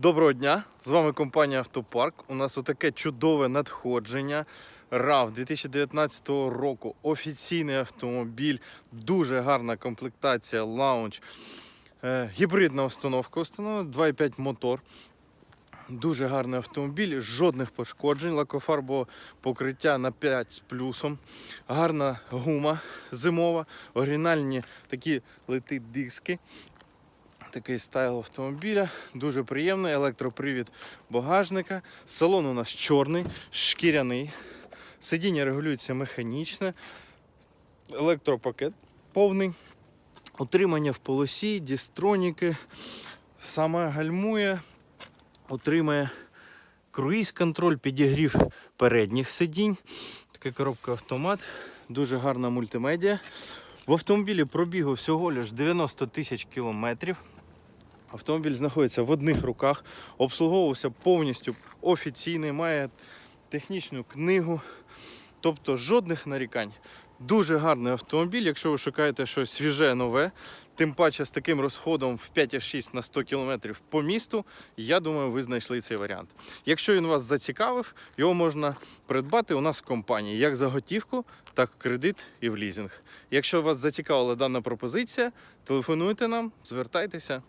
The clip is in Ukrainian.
Доброго дня! З вами компанія Автопарк. У нас отаке чудове надходження. RAV 2019 року. Офіційний автомобіль, дуже гарна комплектація, лаунч, е, гібридна установка установлена, 2,5 мотор. Дуже гарний автомобіль, жодних пошкоджень, лакофарбове покриття на 5 з плюсом, гарна гума зимова, оригінальні такі лети диски. Такий стайл автомобіля, дуже приємний, електропривід багажника. Салон у нас чорний, шкіряний. Сидіння регулюється механічне, електропакет повний. Утримання в полосі, дістроніки. Саме гальмує, отримає круїз-контроль, підігрів передніх сидінь. Така коробка автомат, дуже гарна мультимедіа. В автомобілі пробігу всього лиш 90 тисяч кілометрів. Автомобіль знаходиться в одних руках, обслуговувався повністю офіційний, має технічну книгу, тобто жодних нарікань. Дуже гарний автомобіль, якщо ви шукаєте щось свіже, нове, тим паче з таким розходом в 5,6 на 100 км по місту, я думаю, ви знайшли цей варіант. Якщо він вас зацікавив, його можна придбати у нас в компанії як за готівку, так в кредит і в лізинг. Якщо вас зацікавила дана пропозиція, телефонуйте нам, звертайтеся.